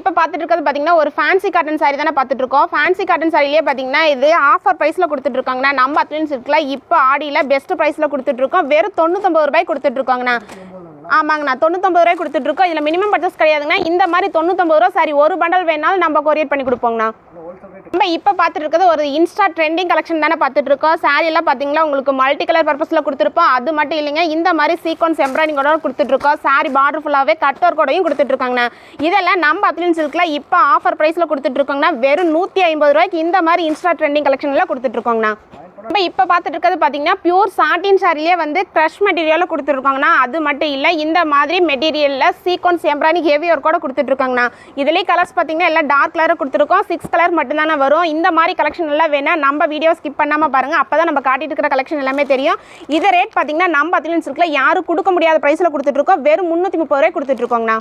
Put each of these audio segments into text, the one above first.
இப்போ பார்த்துட்டு இருக்கிறது பார்த்தீங்கன்னா ஒரு ஃபேன்சி காட்டன் சாரி தானே பார்த்துட்டு இருக்கோம். ஃபேன்சி காட்டன் சாரிலேயே பார்த்தீங்கன்னா இது ஆஃபர் ப்ரைஸில் கொடுத்துட்ருக்காங்கண்ணா நம்ம அத்லீன்ஸ் இருக்குல்ல இப்போ ஆடியில் பெஸ்ட் ப்ரைஸில் கொடுத்துட்ருக்கோம் வெறும் தொண்ணூத்தொம்பது ரூபாய் கொடுத்துட்ருக்காங்கண்ணா ஆமாங்கண்ணா தொண்ணூத்தொம்பது ரூபாய் கொடுத்துட்ருக்கோம் இதில் மினிமம் பர்ச்சேஸ் கிடையாதுங்கண்ணா. இந்த மாதிரி தொண்ணூத்தொம்பது ரூபா சாரி ஒரு பண்டல் வேணாலும் நம்ம கொரியர் பண்ணி கொடுப்போங்கண்ணா. நம்ம இப்போ பார்த்துட்டு இருக்கிறது ஒரு இன்ஸ்டா ட்ரெண்டிங் கலெக்ஷன் தானே பார்த்துட்டு இருக்கோம் saree பார்த்தீங்களா? உங்களுக்கு மல்டி கலர் பர்பஸில் கொடுத்துருப்போம். அது மட்டும் இல்லைங்க இந்த மாதிரி சீக்வன்ஸ் எம்ப்ராய்டிங்கோட கொடுத்துட்ருக்கோம் சாரி பார்டர் ஃபுல்லாகவே கட் ஒர்க்கோடையும் கொடுத்துட்ருக்காங்கண்ணா இதெல்லாம் நம்ம அத்லின் சில்கில் இப்போ ஆஃபர் ப்ரைஸில் கொடுத்துட்ருக்கோங்கண்ணா வெறும் நூற்றி ஐம்பது ரூபாய்க்கு இந்த மாதிரி இன்ஸ்டா ட்ரெண்டிங் கலெக்ஷனில் கொடுத்துட்ருக்கோங்கண்ணா நம்ம இப்போ பார்த்துட்டு இருக்கிறது பார்த்தீங்கன்னா பியூர் சாட்டின் சாரிலே வந்து க்ரஷ் மெட்டீரியலில் கொடுத்துருக்காங்கண்ணா. அது மட்டும் இல்லை இந்த மாதிரி மெட்டீரியலில் சீக்வன்ஸ் எம்ப்ராய்டிங் ஹெவி ஒர்க்கோட கொடுத்துட்ருக்காங்கண்ணா. இதுலேயே கலர்ஸ் பார்த்தீங்கன்னா எல்லாம் டார்க் கலர் கொடுத்துருக்கோம். சிக்ஸ் கலர் மட்டும்தானே வரும். இந்த மாதிரி கலெக்ஷன் எல்லாம் வேணால் நம்ம வீடியோ ஸ்கிப் பண்ணாமல் பாருங்கள் அப்போ தான் நம்ம காட்டிட்டு இருக்கிற கலெக்ஷன் எல்லாமே தெரியும். இது ரேட் பார்த்தீங்கன்னா நம்ம அத்லின்ஸ் இருக்குல்ல யாரும் கொடுக்க முடியாத ப்ரைஸில் கொடுத்துட்ருக்கோம். வெறும் முந்நூற்றி முப்பது ரூபாய் கொடுத்துட்ருக்கோங்கண்ணா.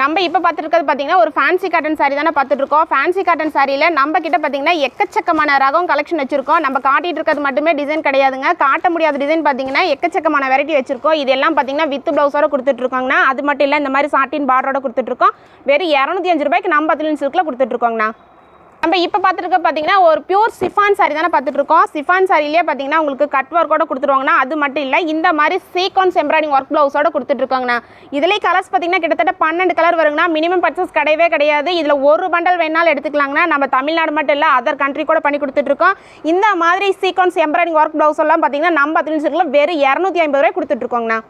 நம்ம இப்போ பார்த்துருக்கிறது பார்த்தீங்கன்னா ஒரு ஃபேன்சி காட்டன் சாரீ தானே பார்த்துட்ருக்கோம் ஃபேன்சி காட்டன் சாரியில் நம்ம கிட்ட பார்த்தீங்கன்னா எக்கச்சக்கமான ரகம் கலெக்ஷன் வச்சிருக்கோம். நம்ம காட்டிட்டு இருக்கிறது மட்டுமே டிசைன் கிடையாதுங்க. காட்ட முடியாத டிசைன் பார்த்தீங்கன்னா எக்கச்சக்கமான வெரைட்டி வச்சிருக்கோம். இதெல்லாம் பார்த்தீங்கன்னா வித் ப்ளவுஸோட கொடுத்துட்ருக்கோங்கண்ணா அது மட்டும் இல்லை இந்த மாதிரி சாட்டின் பார்டரோட கொடுத்துட்ருக்கோம் வெறும் இரநூத்தி அஞ்சு ரூபாய்க்கு நம்ம பத்திலின் சில்கில் கொடுத்துட்ருக்கோங்கண்ணா நம்ம இப்போ பார்த்துருக்க பார்த்தீங்கன்னா ஒரு பியூர் சிஃபான் சாரி தானே பார்த்துட்டு இருக்கோம் சிஃபான் சாரிலேயே பார்த்தீங்கன்னா உங்களுக்கு கட் ஒர்க்கோட கொடுத்துருவாங்கண்ணா அது மட்டும் இல்லை இந்த மாதிரி சீக்வன்ஸ் எம்ப்ராய்டிங் ஒர்க் ப்ளவுஸோட கொடுத்துட்ருக்காங்கண்ணா. இதுலேயே கலர்ஸ் பார்த்தீங்கன்னா கிட்டத்தட்ட பன்னெண்டு கலர் வருங்கண்ணா. மினிமம் பர்ச்சஸ் கிடையவே கிடையாது. இதில் ஒரு பண்டல் வேணாலும் எடுத்துக்கலாங்கண்ணா. நம்ம தமிழ்நாடு மட்டும் இல்லை அதர் கண்ட்ரி கூட பண்ணி கொடுத்துட்ருக்கோம். இந்த மாதிரி சீக்வன்ஸ் எம்ப்ராய்டிங் ஒர்க் ப்ளவுஸ் எல்லாம் பார்த்தீங்கன்னா நம்ம அதில் வெறும் இரநூத்தி ஐம்பது ரூபாய் கொடுத்துட்ருக்கோங்கண்ணா.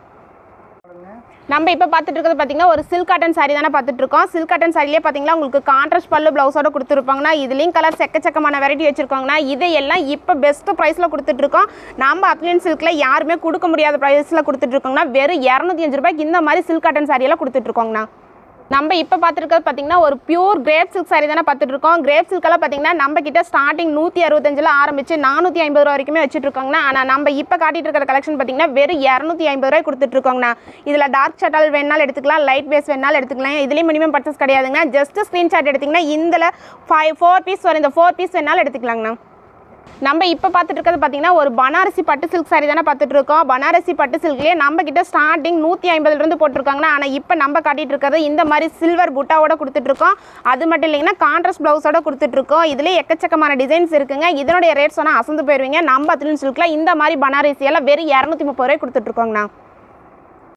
நம்ம இப்போ பார்த்துட்டு இருக்கிறது பார்த்தீங்கன்னா ஒரு சில்க் காட்டன் சாரி தானே பார்த்துட்டு இருக்கோம். சில்க் காட்டன் சாரிலே பார்த்தீங்கன்னா உங்களுக்கு கான்ட்ராஸ்ட் பல்லு ப்ளவுஸோட கொடுத்துருப்பாங்கன்னா இதுலேயும் கலர் செக்கச்சக்கமான வெரைட்டி வச்சிருக்காங்கன்னா இதையெல்லாம் இப்போ பெஸ்ட் ப்ரைஸில் கொடுத்துட்ருக்கோம் நம்ம அப்ளியன் சில்கில் யாருமே கொடுக்க முடியாத ப்ரைஸில் கொடுத்துட்ருக்கோங்கன்னா வெறும் இரநூத்தி அஞ்சு ரூபாய்க்கு இந்த மாதிரி சில்க் காட்டன் சாரியெல்லாம் கொடுத்துட்ருக்கோங்கண்ணா நம்ம இப்போ பார்த்துருக்கிறது பார்த்தீங்கன்னா ஒரு பியூர் கிரேப் சில்க் சாரி தானே பார்த்துட்டு இருக்கோம் கிரேப் சில்கெல்லாம் பார்த்தீங்கன்னா நம்ம கிட்ட ஸ்டார்டிங் நூற்றி அறுபத்தஞ்சில் ஆரம்பிச்சு நானூற்றி ஐம்பது ரூபா வரைக்குமே வச்சுட்டு இருக்கோங்கண்ணா ஆனால் நம்ம இப்போ காட்டிட்டு இருக்கிற கலெக்ஷன் பார்த்தீங்கன்னா வெறும் இரநூத்தி ஐம்பது ரூபாய் கொடுத்துட்ருக்கோங்கண்ணா இதில் டார்க் ஷட்டல் வேணாலும் எடுத்துக்கலாம் லைட் பேஸ் வேணாலும் எடுத்துக்கலாம். இதுலேயும் மினிமம் பர்ச்சஸ் கிடையாதுங்க ஜஸ்ட் ஸ்க்ரீன்ஷாட் எடுத்திங்கன்னா இதில் ஃபைவ் ஃபோர் பீஸ் வரும் இந்த ஃபோர் பீஸ் வேணாலும் எடுத்துக்கலாங்கண்ணா. நம்ம இப்போ பார்த்துட்டு இருக்கிறது பார்த்தீங்கன்னா ஒரு பனாரசி பட்டு சில்க் சாரி தானே பார்த்துட்டு இருக்கோம். பனாரசி பட்டு சில்க்லேயே நம்ம கிட்ட ஸ்டார்டிங் நூற்றி ஐம்பதுலேருந்து போட்டிருக்காங்கன்னா ஆனால் இப்போ நம்ம காட்டிட்டு இருக்கிறது இந்த மாதிரி சில்வர் புட்டாவோட கொடுத்துட்ருக்கோம் அது மட்டும் இல்லைங்கன்னா கான்ட்ராஸ்ட் ப்ளவுஸோட கொடுத்துட்ருக்கோம் இதுலேயே எக்கச்சக்கமான டிசைன்ஸ் இருக்குங்க. இதனுடைய ரேட் சொன்னால் அசந்து போயிருவீங்க. நம்ம அத்லின் சில்கில் இந்த மாதிரி பனாரசி எல்லாம் வெறும் இரநூத்தி முப்பது ரூபாய் கொடுத்துட்ருக்கோங்கண்ணா